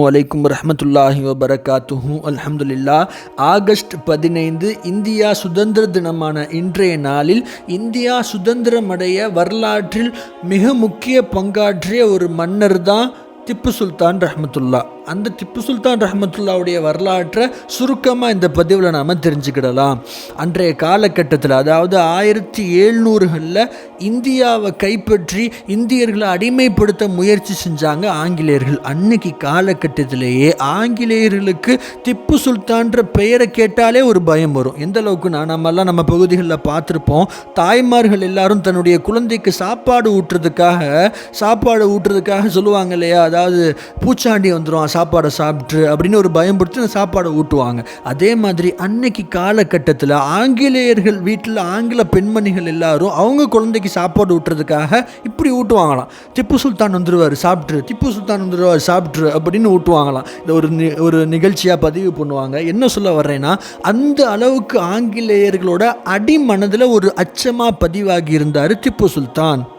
வலைக்கும் ரஹமத்துல்லாஹி வபரகாத்துஹூ. அல்ஹம்துல்லா ஆகஸ்ட் பதினைந்து இந்தியா சுதந்திர தினமான இன்றைய நாளில் இந்தியா சுதந்திரமடைய வரலாற்றில் மிக முக்கிய பங்காற்றிய ஒரு மன்னர் தான் திப்பு சுல்தான் ரஹமத்துல்லா அந்த திப்பு சுல்தான் ரஹமத்துல்லாவுடைய வரலாற்றை சுருக்கமாக இந்த பதிவில் நாம் தெரிஞ்சுக்கிடலாம். அன்றைய காலகட்டத்தில் அதாவது ஆயிரத்தி எழுநூறுகளில் இந்தியாவை கைப்பற்றி இந்தியர்களை அடிமைப்படுத்த முயற்சி செஞ்சாங்க ஆங்கிலேயர்கள். அன்னைக்கு காலகட்டத்திலேயே ஆங்கிலேயர்களுக்கு திப்பு சுல்தான்ற பெயரை கேட்டாலே ஒரு பயம் வரும். எந்த அளவுக்கு நான் நம்மெல்லாம் நம்ம பகுதிகளில் பார்த்துருப்போம் தாய்மார்கள் எல்லாரும் தன்னுடைய குழந்தைக்கு சாப்பாடு ஊட்டுறதுக்காக சாப்பாடு ஊட்டுறதுக்காக சொல்லுவாங்க இல்லையா? அதாவது பூச்சாண்டி வந்துடும் சாப்பாடை சாப்பிட்டு அப்படின்னு ஒரு பயம் பிடிச்சி அந்த சாப்பாடை ஊட்டுவாங்க. அதே மாதிரி அன்னைக்கு காலகட்டத்தில் ஆங்கிலேயர்கள் வீட்டில் ஆங்கில பெண்மணிகள் எல்லாரும் அவங்க குழந்தைக்கு சாப்பாடு ஊட்டுறதுக்காக இப்படி ஊட்டுவாங்களாம். திப்பு சுல்தான் வந்துடுவார் சாப்பிட்ரு திப்பு சுல்தான் வந்துடுவார் சாப்பிட்ரு அப்படின்னு ஊட்டுவாங்களாம். இந்த ஒரு நி ஒரு நிகழ்ச்சியாக பதிவு பண்ணுவாங்க. என்ன சொல்ல வர்றேன்னா அந்த அளவுக்கு ஆங்கிலேயர்களோட அடிமனதில் ஒரு அச்சமாக பதிவாகி இருந்தார் திப்பு சுல்தான்.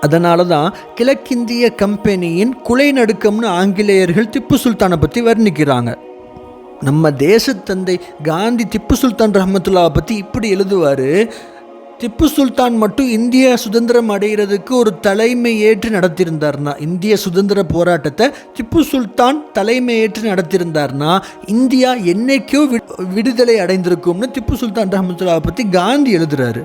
அதனால தான் கிழக்கிந்திய கம்பெனியின் குலை நடுக்கம்னு ஆங்கிலேயர்கள் திப்பு சுல்தானை பற்றி வர்ணிக்கிறாங்க. நம்ம தேசத்தந்தை காந்தி திப்பு சுல்தான் ரஹமத்துல்லாவை பற்றி இப்படி எழுதுவார் திப்பு சுல்தான் மட்டும் இந்திய சுதந்திரம் அடைகிறதுக்கு ஒரு தலைமை ஏற்று நடத்தியிருந்தார்னா இந்திய சுதந்திர போராட்டத்தை திப்பு சுல்தான் தலைமை ஏற்று நடத்தியிருந்தார்னா இந்தியா என்னைக்கோ விடுதலை அடைந்திருக்கும்னு திப்பு சுல்தான் ரஹமத்துல்லாவை பற்றி காந்தி எழுதுறாரு.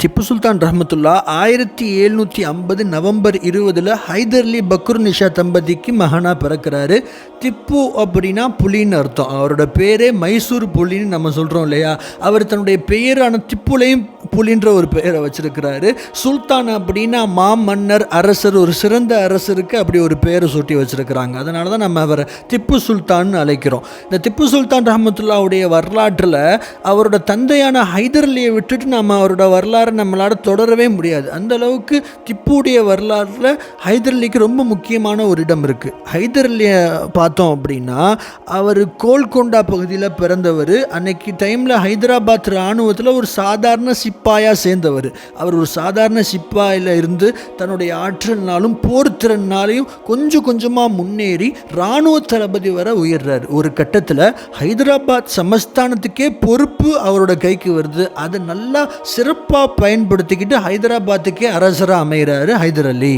திப்பு சுல்தான் ரஹமத்துல்லா ஆயிரத்தி எழுநூற்றி ஐம்பது நவம்பர் இருபதில் ஹைதர்லி பக்ரு நிஷா தம்பதிக்கு மகனாக பிறக்கிறாரு. திப்பு அப்படின்னா புலின்னு அர்த்தம். அவரோட பேரே மைசூர் புலின்னு நம்ம சொல்கிறோம் இல்லையா? அவர் தன்னுடைய பெயரான திப்புலையும் புலின்ற ஒரு பெயரை வச்சிருக்கிறாரு. சுல்தான் அப்படின்னா மாமன்னர் அரசர் ஒரு சிறந்த அரசருக்கு அப்படி ஒரு பெயரை சூட்டி வச்சிருக்கிறாங்க. அதனால தான் நம்ம அவரை திப்பு சுல்தான்னு அழைக்கிறோம். இந்த திப்பு சுல்தான் ரஹமத்துல்லாவுடைய வரலாற்றில் அவரோட தந்தையான ஹைதர்லியை விட்டுட்டு நம்ம அவரோட வரலாறு நம்மளால் தொடரவே முடியாது. அந்த அளவுக்கு திப்புடைய வரலாற்றில் ஹைதர்லிக்கு ரொம்ப முக்கியமான ஒரு இடம் இருக்குது ஹைதர்லியை பார்த்தோம் அப்படின்னா அவர் கோல்கொண்டா பகுதியில் பிறந்தவர். அன்னைக்கு டைமில் ஹைதராபாத் இராணுவத்தில் ஒரு சாதாரண சிப்பாயாக சேர்ந்தவர். அவர் ஒரு சாதாரண சிப்பாயில் இருந்து தன்னுடைய ஆற்றல்னாலும் போர் திறனாலையும் கொஞ்சம் கொஞ்சமாக முன்னேறி இராணுவ தளபதி வர உயர்றார். ஒரு கட்டத்தில் ஹைதராபாத் சமஸ்தானத்துக்கே பொறுப்பு அவரோட கைக்கு வருது. அதை நல்லா சிறப்பாக பயன்படுத்திக்கிட்டு ஹைதராபாத்துக்கே அரசராக அமைகிறாரு ஹைதர் அலி.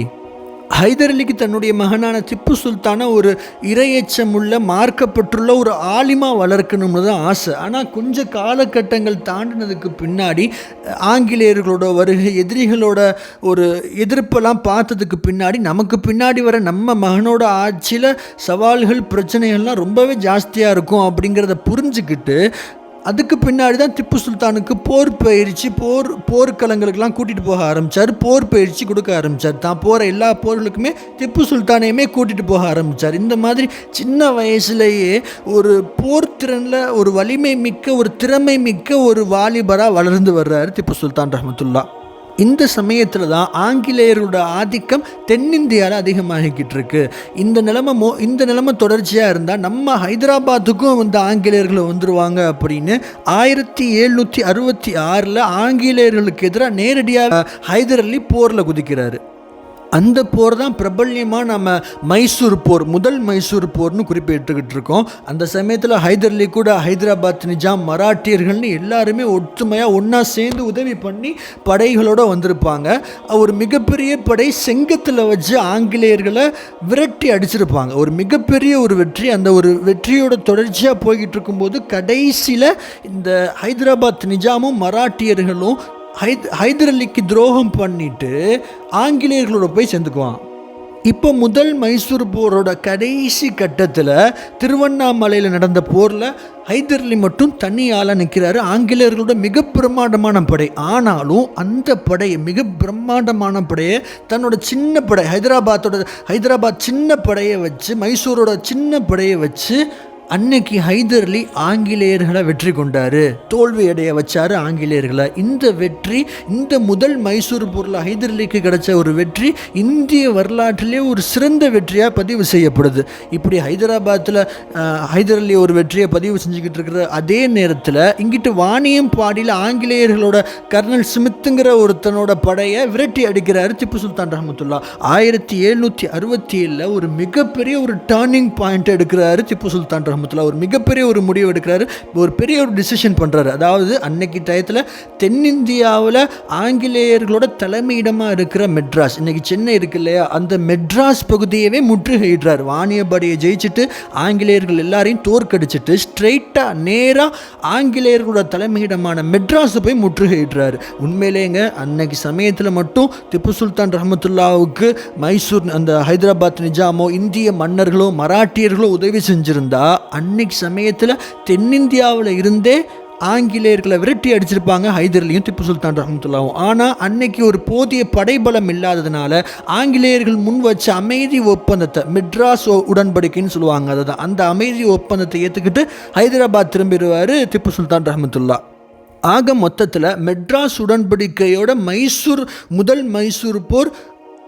ஹைதர் அலிக்கு தன்னுடைய மகனான திப்பு சுல்தானை ஒரு இரையச்சமுள்ள மார்க்கப்பட்டுள்ள ஒரு ஆலிமா வளர்க்கணும்னு தான் ஆசை. ஆனால் கொஞ்சம் காலகட்டங்கள் தாண்டினதுக்கு பின்னாடி ஆங்கிலேயர்களோட வருகை எதிரிகளோட ஒரு எதிர்ப்பெல்லாம் பார்த்ததுக்கு பின்னாடி நமக்கு பின்னாடி வர நம்ம மகனோட ஆட்சியில் சவால்கள் பிரச்சனைகள்லாம் ரொம்பவே ஜாஸ்தியாக இருக்கும் அப்படிங்கிறத புரிஞ்சுக்கிட்டு அதுக்கு பின்னாடி தான் திப்பு சுல்தானுக்கு போர் பயிற்சி போர் போர்க்களங்களுக்கெல்லாம் கூட்டிகிட்டு போக ஆரம்பித்தார் போர் பயிற்சி கொடுக்க ஆரம்பித்தார் தான் போகிற எல்லா போர்களுக்குமே திப்பு சுல்தானையுமே கூட்டிகிட்டு போக ஆரம்பித்தார் இந்த மாதிரி சின்ன வயசுலேயே ஒரு போர்த்திறனில் ஒரு வலிமை மிக்க ஒரு திறமை மிக்க ஒரு வாலிபராக வளர்ந்து வர்றாரு திப்பு சுல்தான் ரஹமத்துல்லா. இந்த சமயத்தில் தான் ஆங்கிலேயர்களோட ஆதிக்கம் தென்னிந்தியாவில் அதிகமாகிக்கிட்டு இருக்கு இந்த நிலைமை மோ இந்த நிலைமை தொடர்ச்சியாக இருந்தால் நம்ம ஹைதராபாத்துக்கும் வந்து ஆங்கிலேயர்கள் வந்துடுவாங்க அப்படின்னு ஆயிரத்தி எழுநூற்றி அறுபத்தி ஆறில் ஆங்கிலேயர்களுக்கு எதிராக நேரடியாக ஹைதர் அலி போரில் குதிக்கிறாரு. அந்த போர் தான் பிரபல்யமாக நம்ம மைசூர் போர் முதல் மைசூர் போர்னு குறிப்பிட்டுக்கிட்டு இருக்கோம். அந்த சமயத்தில் ஹைதர்லி கூட ஹைதராபாத் நிஜாம் மராட்டியர்கள்னு எல்லாருமே ஒற்றுமையாக ஒன்றா சேர்ந்து உதவி பண்ணி படைகளோடு வந்திருப்பாங்க. ஒரு மிகப்பெரிய படை செங்கத்தில் வச்சு ஆங்கிலேயர்களை விரட்டி அடிச்சிருப்பாங்க. ஒரு மிகப்பெரிய ஒரு வெற்றி. அந்த ஒரு வெற்றியோட தொடர்ச்சியாக போய்கிட்டு இருக்கும்போது கடைசியில் இந்த ஹைதராபாத் நிஜாமும் மராட்டியர்களும் ஹைத் ஹைதர் துரோகம் பண்ணிட்டு ஆங்கிலேயர்களோட போய் சேர்ந்துக்குவான். இப்போ முதல் மைசூர் போரோட கடைசி கட்டத்தில் திருவண்ணாமலையில் நடந்த போரில் ஹைதர் அலி மட்டும் தனி ஆளாக நிற்கிறாரு ஆங்கிலேயர்களோட மிக பிரம்மாண்டமான படை. ஆனாலும் அந்த படையை மிக பிரம்மாண்டமான படையை தன்னோட சின்ன படை ஹைதராபாத்தோட ஹைதராபாத் சின்ன படையை வச்சு மைசூரோட சின்ன படையை வச்சு அன்னைக்கு ஹைதர் அலி ஆங்கிலேயர்களை வெற்றி கொண்டாரு. தோல்வி அடைய வச்சாரு ஆங்கிலேயர்களை. இந்த வெற்றி இந்த முதல் மைசூர் போரில் ஹைதர் அலிக்கு கிடைச்ச ஒரு வெற்றி இந்திய வரலாற்றிலே ஒரு சிறந்த வெற்றியாக பதிவு செய்யப்படுது. இப்படி ஹைதராபாத்தில் ஹைதர் அலி ஒரு வெற்றியை பதிவு செஞ்சுக்கிட்டு இருக்கிற அதே நேரத்தில் இங்கிட்டு வாணியம்பாடியில் ஆங்கிலேயர்களோட கர்னல் ஸ்மித்துங்கிற ஒருத்தனோட படையை விரட்டி அடிக்கிறாரு திப்பு சுல்தான் ரஹமத்துல்லா. ஆயிரத்தி எழுநூற்றி அறுபத்தி ஏழில் ஒரு மிகப்பெரிய ஒரு டேர்னிங் பாயிண்ட் எடுக்கிறாரு திப்பு சுல்தான் ரஹமத்துல்லா ஒரு மிகப்பெரிய ஒரு முடிவு எடுக்கிறாரு. ஒரு பெரிய ஒரு டிசிஷன் பண்ணுறாரு அதாவது அன்னைக்கு டயத்தில் தென்னிந்தியாவில் ஆங்கிலேயர்களோட தலைமையிடமாக இருக்கிற மெட்ராஸ் இன்றைக்கி சென்னை இருக்கு இல்லையா? அந்த மெட்ராஸ் பகுதியவே முற்றுகையிடுறார். வாணியபாடியை ஜெயிச்சுட்டு ஆங்கிலேயர்கள் எல்லாரையும் தோற்கடிச்சிட்டு ஸ்ட்ரெயிட்டாக நேராக ஆங்கிலேயர்களோட தலைமையிடமான மெட்ராஸை போய் முற்றுகையிடுறாரு. உண்மையிலேங்க அன்னைக்கு சமயத்தில் மட்டும் திப்பு சுல்தான் ரஹமத்துல்லாவுக்கு மைசூர் அந்த ஹைதராபாத் நிஜாமோ இந்திய மன்னர்களோ மராட்டியர்களோ உதவி செஞ்சிருந்தா அன்னைக்கு சமயத்தில் தென்னிந்தியாவில் இருந்தே ஆங்கிலேயர்களை விரட்டி அடிச்சிருப்பாங்க ஹைதர்லியும் திப்பு சுல்தான் ரஹமத்துல்லாவும். ஆனால் அன்னைக்கு ஒரு போதிய படைபலம் இல்லாததுனால ஆங்கிலேயர்கள் முன் வச்ச அமைதி ஒப்பந்தத்தை மெட்ராஸ் உடன்படிக்கைன்னு சொல்லுவாங்க அதுதான் அந்த அமைதி ஒப்பந்தத்தை ஏற்றுக்கிட்டு ஹைதராபாத் திரும்பிடுவார் திப்பு சுல்தான் ரஹமத்துல்லா. ஆக மொத்தத்தில் மெட்ராஸ் உடன்படிக்கையோட மைசூர் முதல் மைசூர் போர்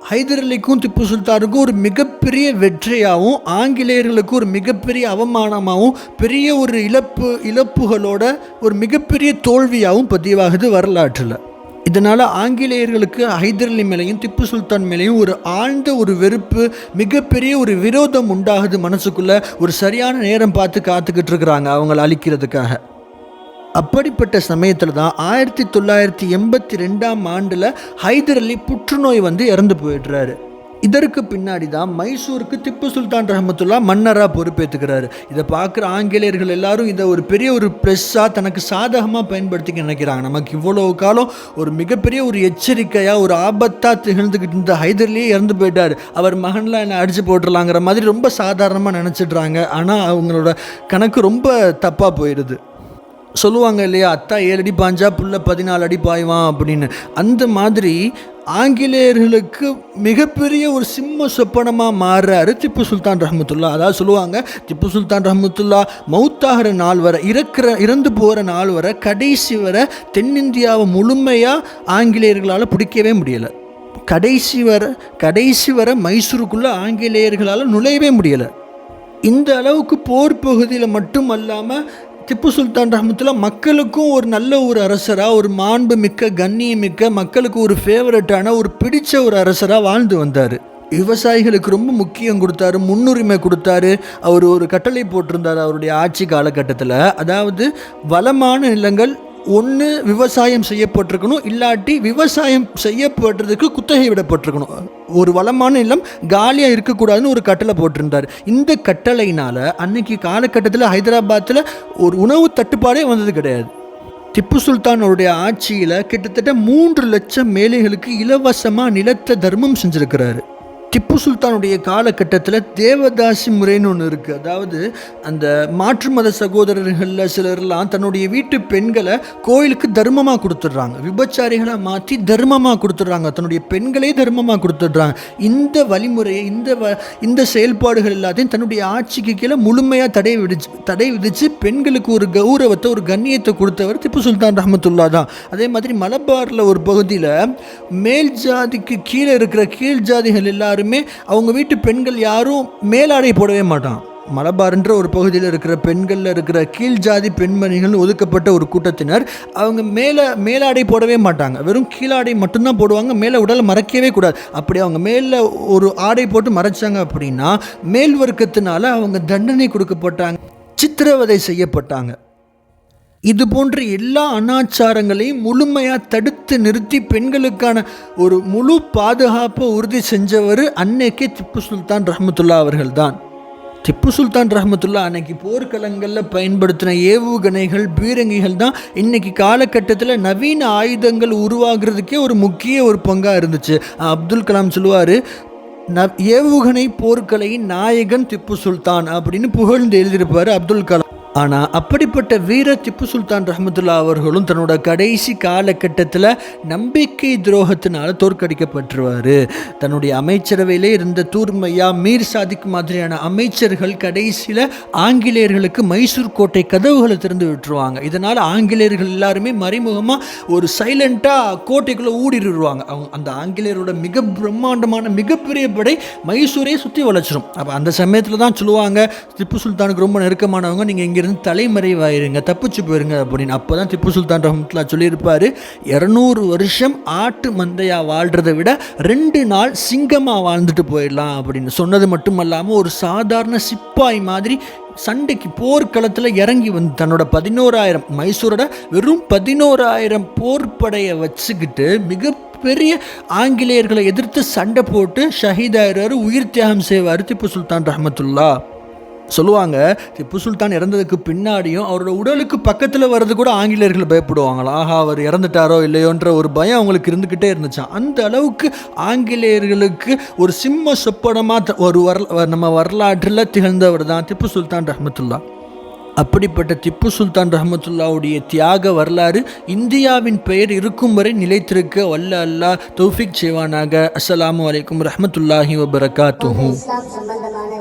ஹைதர் அலிக்கும் திப்பு சுல்தானுக்கும் ஒரு மிகப்பெரிய வெற்றியாகவும் ஆங்கிலேயர்களுக்கு ஒரு மிகப்பெரிய அவமானமாகவும் பெரிய ஒரு இழப்பு இழப்புகளோட ஒரு மிகப்பெரிய தோல்வியாகவும் பதிவாகுது வரலாற்றில். இதனால் ஆங்கிலேயர்களுக்கு ஹைதர் அலி மேலேயும் திப்பு சுல்தான் மேலேயும் ஒரு ஆழ்ந்த ஒரு வெறுப்பு மிகப்பெரிய ஒரு விரோதம் உண்டாகுது மனசுக்குள்ளே. ஒரு சரியான நேரம் பார்த்து காத்துக்கிட்டு இருக்கிறாங்க அவங்களை அழிக்கிறதுக்காக. அப்படிப்பட்ட சமயத்தில் தான் ஆயிரத்தி தொள்ளாயிரத்தி எண்பத்தி ரெண்டாம் ஆண்டில் ஹைதர் அலி புற்றுநோய் வந்து இறந்து போயிடுறாரு. இதற்கு பின்னாடி தான் மைசூருக்கு திப்பு சுல்தான் ரஹமத்துல்லா மன்னராக பொறுப்பேற்றுக்கிறாரு இதை பார்க்குற ஆங்கிலேயர்கள் எல்லாரும் இதை ஒரு பெரிய ஒரு ப்ளஸ்ஸாக தனக்கு சாதகமாக பயன்படுத்திக்க நினைக்கிறாங்க. நமக்கு இவ்வளோ காலம் ஒரு மிகப்பெரிய ஒரு எச்சரிக்கையாக ஒரு ஆபத்தாக திகழ்ந்துக்கிட்டு இருந்த ஹைதர்லேயே இறந்து போயிட்டார். அவர் மகன்லாம் என்னை அடித்து போட்டுடலாங்கிற மாதிரி ரொம்ப சாதாரணமாக நினச்சிடுறாங்க. ஆனால் அவங்களோட கணக்கு ரொம்ப தப்பாக போயிடுது. சொல்லுவாங்க இல்லையா அத்தா ஏழு அடி பாஞ்சா புள்ள பதினாலு அடி பாய்வான் அப்படின்னு. அந்த மாதிரி ஆங்கிலேயர்களுக்கு மிகப்பெரிய ஒரு சிம்ம சொப்பனமாக மாறுறாரு திப்பு சுல்தான் ரஹமத்துல்லா. அதாவது சொல்லுவாங்க திப்பு சுல்தான் ரஹமத்துல்லா மவுத்தாகிற நாள் வரை இறக்குற இறந்து போகிற நாள் வரை கடைசி வரை தென்னிந்தியாவை முழுமையாக ஆங்கிலேயர்களால் பிடிக்கவே முடியலை. கடைசி வர கடைசி வரை மைசூருக்குள்ளே ஆங்கிலேயர்களால் நுழையவே முடியலை. இந்த அளவுக்கு போர் பகுதியில் மட்டும் அல்லாமல் திப்பு சுல்தான் ரஹமத்துல்லா மக்களுக்கும் ஒரு நல்ல ஒரு அரசராக ஒரு மாண்பு மிக்க கண்ணியம் மிக்க மக்களுக்கு ஒரு ஃபேவரட்டான ஒரு பிடிச்ச ஒரு அரசராக வாழ்ந்து வந்தார். விவசாயிகளுக்கு ரொம்ப முக்கியம் கொடுத்தாரு முன்னுரிமை கொடுத்தாரு. அவர் ஒரு கட்டளை போட்டிருந்தார் அவருடைய ஆட்சி காலகட்டத்தில். அதாவது வளமான நிலங்கள் ஒன்று விவசாயம் செய்யப்பட்டிருக்கணும் இல்லாட்டி விவசாயம் செய்யப்படுறதுக்கு குத்தகை விடப்பட்டிருக்கணும். ஒரு வளமான இல்லம் காலியாக இருக்கக்கூடாதுன்னு ஒரு கட்டளை போட்டிருந்தார். இந்த கட்டளையினால் அன்னைக்கு காலகட்டத்தில் ஹைதராபாத்தில் ஒரு உணவு தட்டுப்பாடே வந்தது கிடையாது. திப்பு சுல்தானோடைய ஆட்சியில் கிட்டத்தட்ட மூன்று லட்சம் மேலைகளுக்கு இலவசமாக நிலத்தை தர்மம் செஞ்சுருக்கிறாரு. திப்பு சுல்தானுடைய காலகட்டத்தில் தேவதாசி முறைன்னு ஒன்று இருக்குது அதாவது அந்த மாற்று மத சகோதரர்களில் சிலர்லாம் தன்னுடைய வீட்டு பெண்களை கோயிலுக்கு தர்மமாக கொடுத்துட்றாங்க. விபச்சாரிகளாக மாற்றி தர்மமாக கொடுத்துட்றாங்க. தன்னுடைய பெண்களே தர்மமாக கொடுத்துட்றாங்க. இந்த வழிமுறையை இந்த வ இந்த செயல்பாடுகள் எல்லாத்தையும் தன்னுடைய ஆட்சிக்கு கீழே முழுமையாக தடை விதிச்சு தடை விதித்து பெண்களுக்கு ஒரு கௌரவத்தை ஒரு கண்ணியத்தை கொடுத்தவர் திப்பு சுல்தான் ரஹமத்துல்லா தான். அதே மாதிரி மலபாரில் ஒரு பகுதியில் மேல் ஜாதிக்கு கீழே இருக்கிற கீழ் ஜாதிகள் எல்லாருமே அவங்க வீட்டு பெண்கள் யாரும் மேலாடை போடவே மாட்டான். மலபார்ன்ற ஒரு பகுதியில் இருக்கிற பெண்களில் இருக்கிற கீழ் ஜாதி பெண்மணிகள் ஒதுக்கப்பட்ட ஒரு கூட்டத்தினர் அவங்க மேலே மேலாடை போடவே மாட்டாங்க. வெறும் கீழாடை மட்டும்தான் போடுவாங்க மேலே உடலை மறைக்கவே கூடாது. அப்படி அவங்க மேலே ஒரு ஆடை போட்டு மறைச்சாங்க அப்படின்னா மேல் வர்க்கத்தினால அவங்க தண்டனை கொடுக்கப்பட்டாங்க சித்திரவதை செய்யப்பட்டாங்க. இது போன்ற எல்லா அனாச்சாரங்களையும் முழுமையாக தடுத்து நிறுத்தி பெண்களுக்கான ஒரு முழு பாதுகாப்பை உறுதி செஞ்சவர் அன்னைக்கே திப்பு சுல்தான் ரஹமத்துல்லா அவர்கள்தான். திப்பு சுல்தான் ரஹமத்துல்லா அன்னைக்கு போர்க்களங்களில் பயன்படுத்தின ஏவுகணைகள் பீரங்கிகள் தான் இன்னைக்கு காலகட்டத்தில் நவீன ஆயுதங்கள் உருவாகிறதுக்கே ஒரு முக்கிய ஒரு பங்காக இருந்துச்சு. அப்துல் கலாம் சொல்லுவார் ந ஏவுகணை போர்க்கலையின் நாயகன் திப்பு சுல்தான் அப்படின்னு புகழ்ந்து எழுதியிருப்பார் அப்துல் கலாம். ஆனால் அப்படிப்பட்ட வீர திப்பு சுல்தான் ரஹமதுல்லா அவர்களும் தன்னோட கடைசி காலகட்டத்தில் நம்பிக்கை துரோகத்தினால் தோற்கடிக்கப்பட்டுருவார். தன்னுடைய அமைச்சரவையிலே இருந்த தூர்மையா மீர் சாதிக் மாதிரியான அமைச்சர்கள் கடைசியில் ஆங்கிலேயர்களுக்கு மைசூர் கோட்டை கதவுகளை திறந்து விட்டுருவாங்க. இதனால் ஆங்கிலேயர்கள் எல்லாருமே மறைமுகமாக ஒரு சைலண்ட்டாக கோட்டைக்குள்ளே ஊடிடுவாங்க அவங்க அந்த ஆங்கிலேயரோட மிக பிரம்மாண்டமான மிகப்பெரிய படை மைசூரே சுற்றி வளைச்சிரும். அப்போ அந்த சமயத்தில் தான் சொல்லுவாங்க திப்பு சுல்தானுக்கு ரொம்ப நெருக்கமானவங்க நீங்கள் இங்கே இருந்து தலைமறைவாயிருங்க தப்பிச்சு போயிருங்க அப்படின்னு அப்போ தான் திப்பு சுல்தான் ரஹமத்துல்லா சொல்லியிருப்பார். இரநூறு வருஷம் ஆட்டு மந்தையாக வாழ்கிறத விட ரெண்டு நாள் சிங்கமாக வாழ்ந்துட்டு போயிடலாம் அப்படின்னு. சொன்னது மட்டும் இல்லாமல் ஒரு சாதாரண சிப்பாய் மாதிரி சண்டைக்கு போர்க்களத்தில் இறங்கி வந்து தன்னோட பதினோராயிரம் மைசூரோட வெறும் பதினோராயிரம் போர்ப்படையை வச்சுக்கிட்டு மிக பெரிய ஆங்கிலேயர்களை எதிர்த்து சண்டை போட்டு ஷஹீதாயிராரு உயிர் தியாகம் செய்வார் திப்பு சுல்தான் ரஹமத்துல்லா. சொல்லுவாங்க திப்பு சுல்தான் இறந்ததுக்கு பின்னாடியும் அவரோட உடலுக்கு பக்கத்தில் வர்றது கூட ஆங்கிலேயர்கள் பயப்படுவாங்களா? ஆஹா அவர் இறந்துட்டாரோ இல்லையோன்ற ஒரு பயம் அவங்களுக்கு இருந்துக்கிட்டே இருந்துச்சான் அந்த அளவுக்கு ஆங்கிலேயர்களுக்கு ஒரு சிம்ம சொப்பனமாக ஒரு வரல நம்ம வரலாற்றில் திகழ்ந்தவர் தான் திப்பு சுல்தான் ரஹமத்துல்லா. அப்படிப்பட்ட திப்பு சுல்தான் ரஹமத்துல்லாவுடைய தியாக வரலாறு இந்தியாவின் பெயர் இருக்கும் வரை நிலைத்திருக்க வல்ல அல்லாஹ் தௌஃபிக் செய்வானாக. அஸ்லாம் வலைக்கம் ரஹமத்துல்லாஹி வபரகாத்து